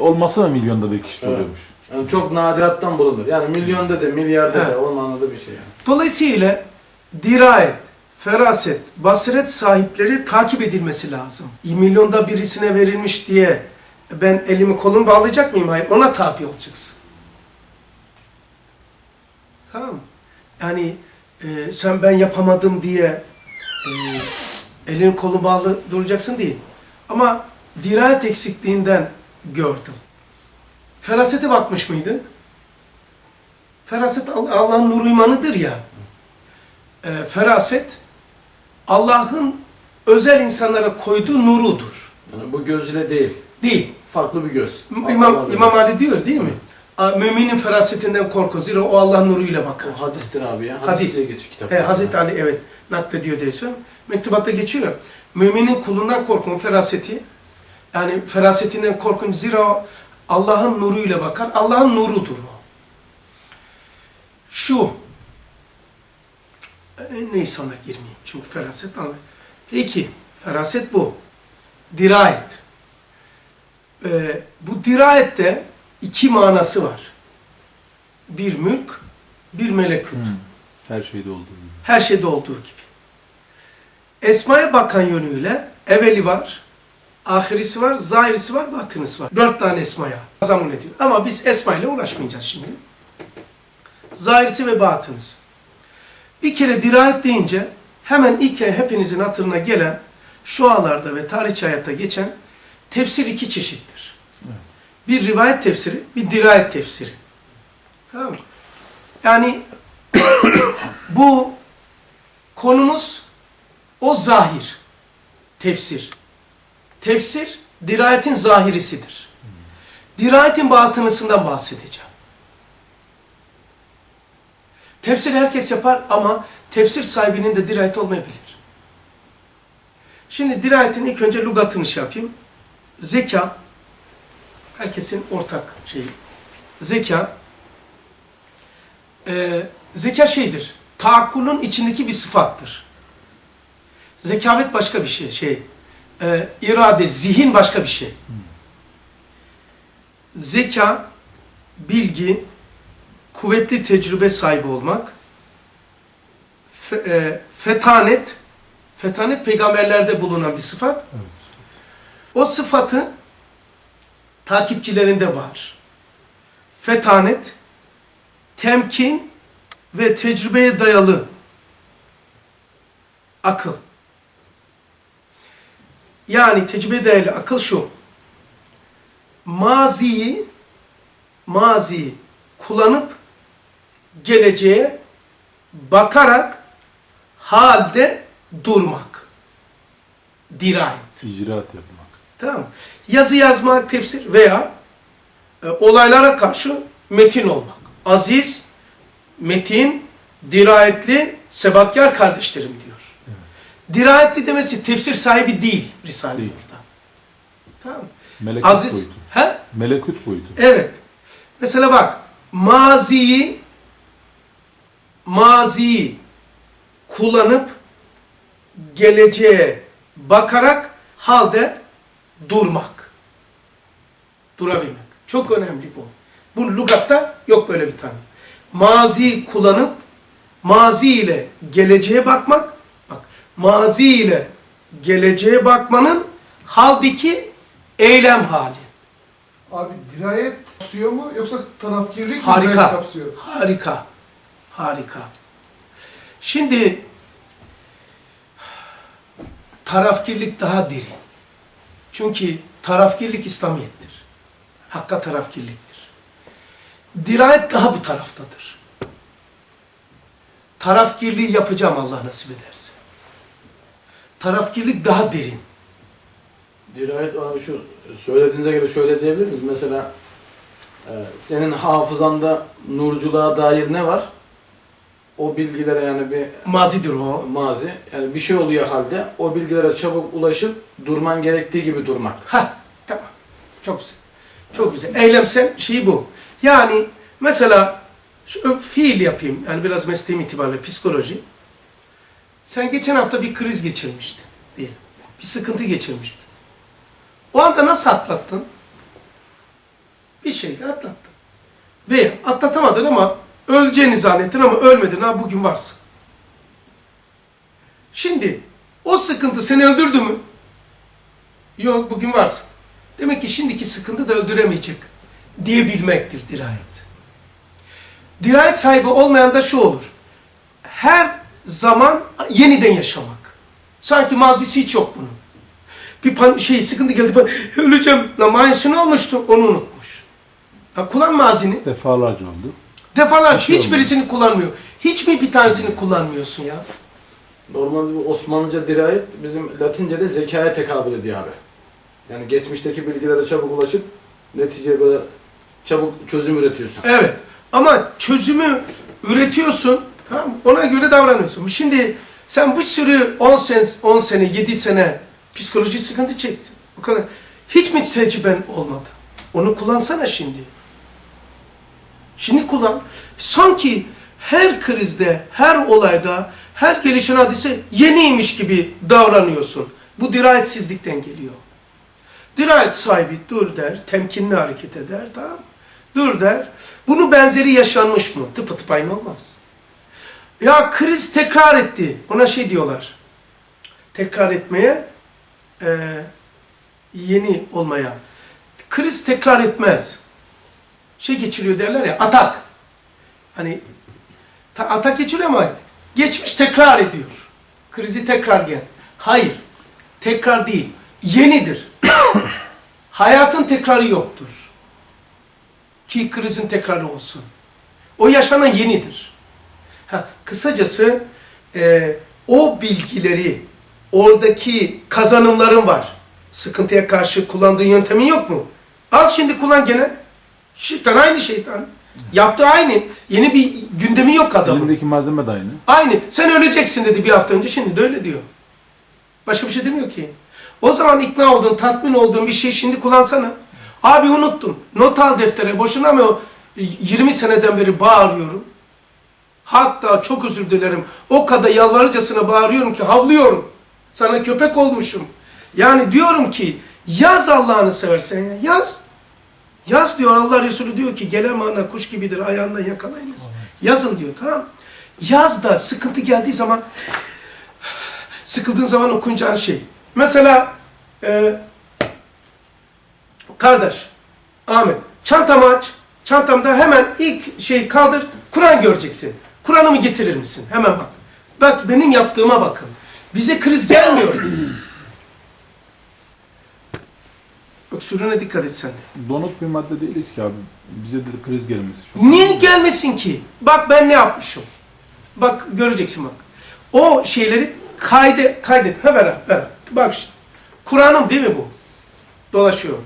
Olması mı milyonda bir kişi Evet. oluyormuş? Yani çok nadirattan bulunur. Yani milyonda da milyarda Evet. da olmanada bir şey yani. Dolayısıyla dirayet, feraset, basiret sahipleri takip edilmesi lazım. Milyonda birisine verilmiş diye ben elimi kolumu bağlayacak mıyım? Hayır. Ona tabi olacaksın. Tamam mı? Yani e, sen ben yapamadım diye e, elin kolu bağlı duracaksın değil. Ama dirayet eksikliğinden gördüm. Ferasete bakmış mıydın? Feraset All- Allah'ın nuru imanıdır ya. E, feraset Allah'ın özel insanlara koyduğu nurudur. Yani bu göz ile değil. Değil. Farklı bir göz. İmam, İmam. Ali diyor değil mi? Müminin ferasetinden korku. Zira o Allah'ın nuruyla bakar. O hadistir abi ya. Hadis, Hadis. geçiyor kitap. He, Hazreti Ali evet naklediyor diye söylüyorum. Mektubatta geçiyor. Müminin kulundan korkun feraseti. Yani ferasetinden korkun. Zira Allah'ın nuruyla bakar. Allah'ın nurudur o. Şu. E, Neyse ona girmeyeyim. Çünkü feraset anlar. Peki. Feraset bu. Dirayet. Ee, bu dirayette iki manası var. Bir mülk, bir melekut. Hı. Her şeyde olduğu gibi. Her şeyde olduğu gibi. Esma'ya bakan yönüyle evveli var, ahirisi var, zahirisi var, batınısı var. Dört tane esmaya zamun ediyor. Ama biz esma ile uğraşmayacağız şimdi. Zahirisi ve batınısı. Bir kere dirayet deyince hemen ilk hepinizin hatırına gelen şu alarda ve tarihçi hayatta geçen tefsir iki çeşittir. Evet. Bir rivayet tefsiri, bir dirayet tefsiri. Tamam mı? Yani bu konumuz o zahir, tefsir. Tefsir, dirayetin zahirisidir. Dirayetin batınısından bahsedeceğim. Tefsir herkes yapar ama tefsir sahibinin de dirayet olmayabilir. Şimdi dirayetin ilk önce lügatını şey yapayım. Zeka, herkesin ortak şeyi. Zeka, e, zeka şeydir. Taakkulun içindeki bir sıfattır. Zekavet başka bir şey. Şey, e, irade, zihin başka bir şey. Zeka, bilgi, kuvvetli tecrübe sahibi olmak, fe, e, fetanet, fetanet peygamberlerde bulunan bir sıfat. Evet. O sıfatı takipçilerinde var. Fetanet, temkin ve tecrübeye dayalı akıl. Yani tecrübeye dayalı akıl şu. Maziyi maziyi kullanıp geleceğe bakarak halde durmak. Dirayet. İcraat yapmak. Tamam? Yazı yazmak, tefsir veya e, olaylara karşı metin olmak. Aziz, metin, dirayetli, sebatkar kardeşlerim diyor. Dirayetli demesi tefsir sahibi değil Risale-i. Nur'da. Tamam? Melekut Aziz, boyutu. he? Melekut boyutu. Evet. Mesela bak, maziyi maziyi kullanıp geleceğe bakarak halde durmak. Durabilmek. Çok önemli bu. Bu lügatta yok böyle bir tanım. Mazi kullanıp mazi ile geleceğe bakmak. Mazi ile geleceğe bakmanın haldeki eylem hali. Abi dirayet kapsıyor mu yoksa tarafkirlik mi dirayet Harika. kapsıyor? Harika. Harika. Şimdi tarafkirlik daha derin. Çünkü tarafkirlik İslamiyettir. Hakka tarafkirliktir. Dirayet daha bu taraftadır. Tarafkirliği yapacağım Allah nasip ederse. Tarafkirlik daha derin. Dirayet abi şu söylediğinize göre şöyle diyebilir miyiz? Mesela e, senin hafızanda nurculuğa dair ne var? O bilgilere yani bir Mazidir o. mazi yani bir şey oluyor halde o bilgilere çabuk ulaşıp durman gerektiği gibi durmak. Ha, tamam. Çok güzel. Çok güzel. Eylemsel şey bu. Yani mesela şu fiil yapayım. Yani biraz mesleğim itibariyle psikoloji. Sen geçen hafta bir kriz geçirmiştin. Diyelim. Bir sıkıntı geçirmiştin. O anda nasıl atlattın? Bir şeyle atlattın. Veya atlatamadın ama öleceğini zannettin ama ölmedin ha bugün varsın. Şimdi o sıkıntı seni öldürdü mü? Yok bugün varsın. Demek ki şimdiki sıkıntı da öldüremeyecek diyebilmektir dirayet. Dirayet sahibi olmayan da şu olur. Her zaman yeniden yaşamak. Sanki mazisi hiç yok bunun. Bir pan şey sıkıntı geldi. Ben öleceğim. Ne olmuştu? Onu unutmuş. Ya kullan mazini. Defalarca oldu. Defalar Bir şey hiçbirisini kullanmıyor. Hiç mi bir tanesini kullanmıyorsun ya? Normalde bu Osmanlıca dirayet bizim Latince'de zekaya tekabül ediyor abi. Yani geçmişteki bilgilere çabuk ulaşıp neticeye böyle çabuk çözüm üretiyorsun. Evet. Ama çözümü üretiyorsun. Tamam? Ona göre davranıyorsun. Şimdi sen bir sürü 10 sene, 10 sene, 7 sene psikolojik sıkıntı çektin. Bu kadar. Hiç mi tecrüben olmadı? Onu kullansana şimdi. Şimdi kullan. Sanki her krizde, her olayda, her gelişen hadise yeniymiş gibi davranıyorsun. Bu dirayetsizlikten geliyor. Dirayet sahibi dur der, temkinli hareket eder, tamam? Dur der. Bunun benzeri yaşanmış mı? Tıpı tıp aynı olmaz. Ya kriz tekrar etti. Ona şey diyorlar. Tekrar etmeye, e, yeni olmaya. Kriz tekrar etmez. Şey geçiriyor derler ya, atak. Hani ta- atak geçiriyor ama geçmiş tekrar ediyor. Krizi tekrar gel. Hayır. Tekrar değil. Yenidir. Hayatın tekrarı yoktur. Ki krizin tekrarı olsun. O yaşanan yenidir. Ha, kısacası e, o bilgileri, oradaki kazanımların var. Sıkıntıya karşı kullandığın yöntemin yok mu? Al şimdi kullan gene. Şeytan aynı şeytan. Yaptığı aynı. Yeni bir gündemi yok adamın. Elindeki malzeme de aynı. Aynı. Sen öleceksin dedi bir hafta önce. Şimdi de öyle diyor. Başka bir şey demiyor ki. O zaman ikna oldun, tatmin olduğun bir şey şimdi kullansana. Abi unuttum. Not al deftere. Boşuna mı o 20 seneden beri bağırıyorum. Hatta çok özür dilerim. O kadar yalvarıcasına bağırıyorum ki havlıyorum. Sana köpek olmuşum. Yani diyorum ki yaz Allah'ını seversen ya. Yaz. Yaz diyor Allah Resulü diyor ki gelen mana kuş gibidir ayağından yakalayınız. Yazın diyor tamam. Yaz da sıkıntı geldiği zaman sıkıldığın zaman okunacağın şey. Mesela e, kardeş Ahmet çantamı aç. Çantamda hemen ilk şey kaldır. Kur'an göreceksin. Kur'an'ımı getirir misin? Hemen bak. Bak benim yaptığıma bakın. Bize kriz gelmiyor. Öksürüğüne dikkat et sen de. Donuk bir madde değiliz ki abi. Bize de kriz gelmesi çok Niye gelmesin ki? Bak ben ne yapmışım. Bak göreceksin bak. O şeyleri kayde, kaydet. Ha ver, ver. Bak işte. Kur'an'ım değil mi bu? Dolaşıyor.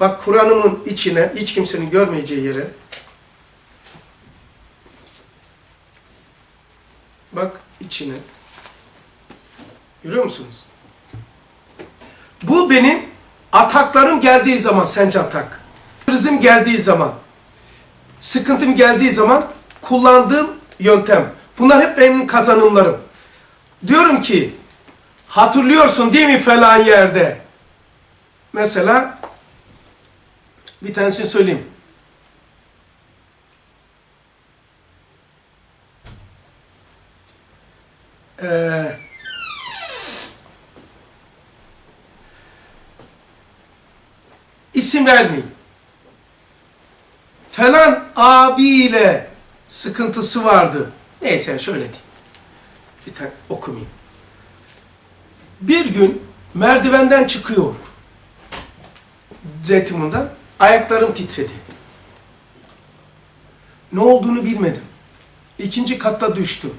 Bak Kur'an'ımın içine, hiç kimsenin görmeyeceği yere. Bak içine. Görüyor musunuz? Bu benim ataklarım geldiği zaman, sence atak. Krizim geldiği zaman, sıkıntım geldiği zaman kullandığım yöntem. Bunlar hep benim kazanımlarım. Diyorum ki, hatırlıyorsun değil mi falan yerde? Mesela, bir tanesini söyleyeyim. Ee, isim vermeyeyim. Falan abiyle sıkıntısı vardı. Neyse şöyle diyeyim. Bir tane okumayayım. Bir gün merdivenden çıkıyor. Zeytinburnu'ndan. Ayaklarım titredi. Ne olduğunu bilmedim. İkinci katta düştüm.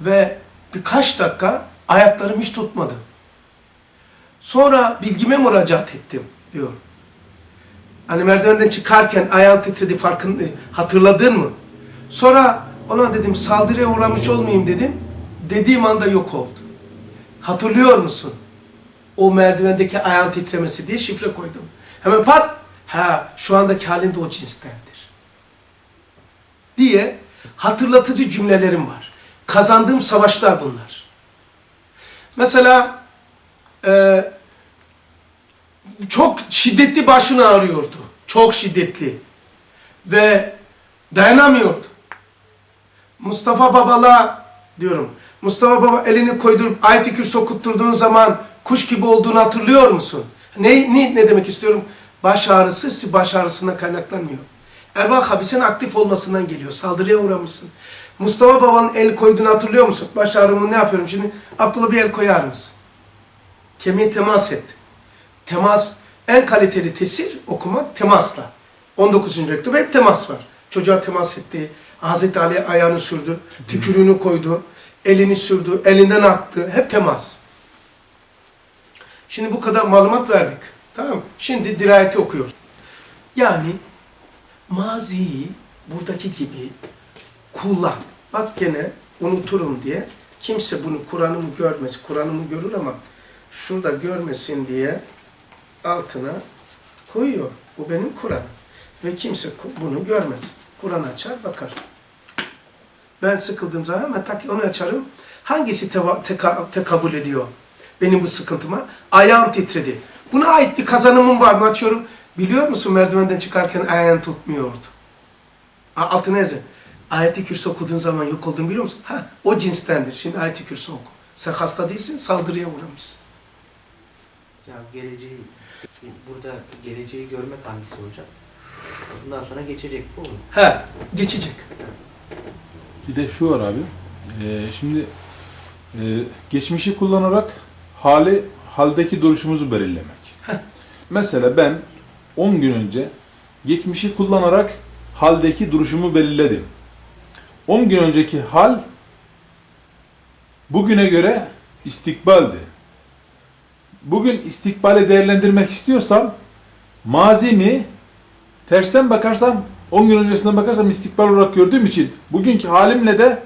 Ve birkaç dakika ayaklarım hiç tutmadı. Sonra bilgime müracaat ettim diyor. Hani merdivenden çıkarken ayağın titredi farkın hatırladın mı? Sonra ona dedim saldırıya uğramış olmayayım dedim. Dediğim anda yok oldu. Hatırlıyor musun? O merdivendeki ayağın titremesi diye şifre koydum. Hemen pat, ha şu andaki halin de o cinstendir. Diye hatırlatıcı cümlelerim var. Kazandığım savaşlar bunlar. Mesela e, çok şiddetli başın ağrıyordu. Çok şiddetli. Ve dayanamıyordu. Mustafa Babala diyorum. Mustafa Baba elini koydurup ayet-i kürsü okutturduğun zaman kuş gibi olduğunu hatırlıyor musun? Ne, ne, ne demek istiyorum? Baş ağrısı baş ağrısından kaynaklanmıyor. Ervah habisin aktif olmasından geliyor. Saldırıya uğramışsın. Mustafa Baba'nın el koyduğunu hatırlıyor musun? Baş ağrımı ne yapıyorum şimdi? Abdullah bir el koyar mısın? Kemiğe temas et. Temas, en kaliteli tesir okumak temasla. 19. mektup hep temas var. Çocuğa temas etti. Hazreti Ali ayağını sürdü. Tükürüğünü koydu. Elini sürdü. Elinden aktı. Hep temas. Şimdi bu kadar malumat verdik. Tamam mı? Şimdi dirayeti okuyoruz. Yani maziyi buradaki gibi kullan. Bak gene unuturum diye. Kimse bunu Kur'an'ımı görmez. Kur'an'ımı görür ama şurada görmesin diye altına koyuyor. Bu benim Kur'an. Ve kimse bunu görmez. Kur'an açar bakar. Ben sıkıldığım zaman hemen tak onu açarım. Hangisi teva- teka- tekabül ediyor benim bu sıkıntıma? Ayağım titredi. Buna ait bir kazanımım var mı? Açıyorum. Biliyor musun merdivenden çıkarken ayağın tutmuyordu. Altına yazın. Ayet-i Kürsü okuduğun zaman yok olduğunu biliyor musun? Ha, o cinstendir. Şimdi Ayet-i Kürsü oku. Sen hasta değilsin, saldırıya uğramışsın. Ya geleceği, burada geleceği görmek hangisi hocam? Bundan sonra geçecek bu mu? Ha, geçecek. Bir de şu var abi. Ee, şimdi e, geçmişi kullanarak hali haldeki duruşumuzu belirlemek. Mesela ben 10 gün önce geçmişi kullanarak haldeki duruşumu belirledim. 10 gün önceki hal bugüne göre istikbaldi. Bugün istikbali değerlendirmek istiyorsam mazimi tersten bakarsam 10 gün öncesinden bakarsam istikbal olarak gördüğüm için bugünkü halimle de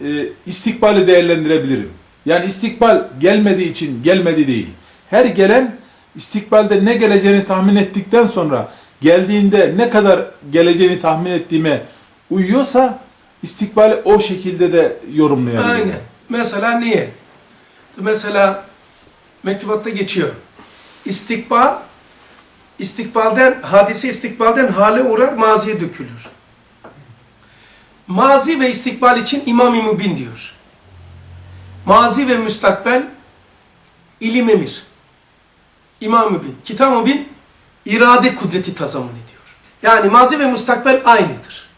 e, istikbali değerlendirebilirim. Yani istikbal gelmediği için gelmedi değil. Her gelen istikbalde ne geleceğini tahmin ettikten sonra geldiğinde ne kadar geleceğini tahmin ettiğime uyuyorsa istikbali o şekilde de yorumlayabilirim. Aynen. Mesela niye? Mesela mektubatta geçiyor. İstikbal, istikbalden, hadise istikbalden hale uğrar, maziye dökülür. Mazi ve istikbal için İmam-ı Mübin diyor. Mazi ve müstakbel ilim emir. İmam-ı Mübin. Kitab-ı irade kudreti tazamun ediyor. Yani mazi ve müstakbel aynıdır.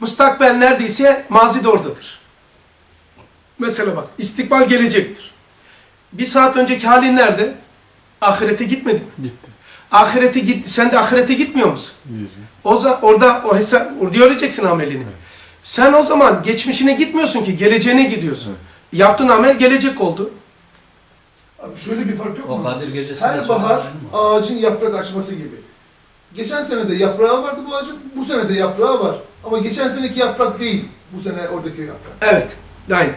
Müstakbel neredeyse mazi de oradadır. Mesela bak istikbal gelecektir. Bir saat önceki halin nerede? Ahirete gitmedin mi? Gitti. Ahirete git, sen de ahirete gitmiyor musun? O za- orada o hesap, orada göreceksin amelini. Sen o zaman geçmişine gitmiyorsun ki, geleceğine gidiyorsun. Yaptığın amel gelecek oldu. Abi şöyle bir fark yok mu? O Kadir gecesinde Her bahar ağacın yaprak açması gibi. Geçen sene de yaprağı vardı bu ağacın, bu sene de yaprağı var. Ama geçen seneki yaprak değil, bu sene oradaki yaprak. Evet, aynen.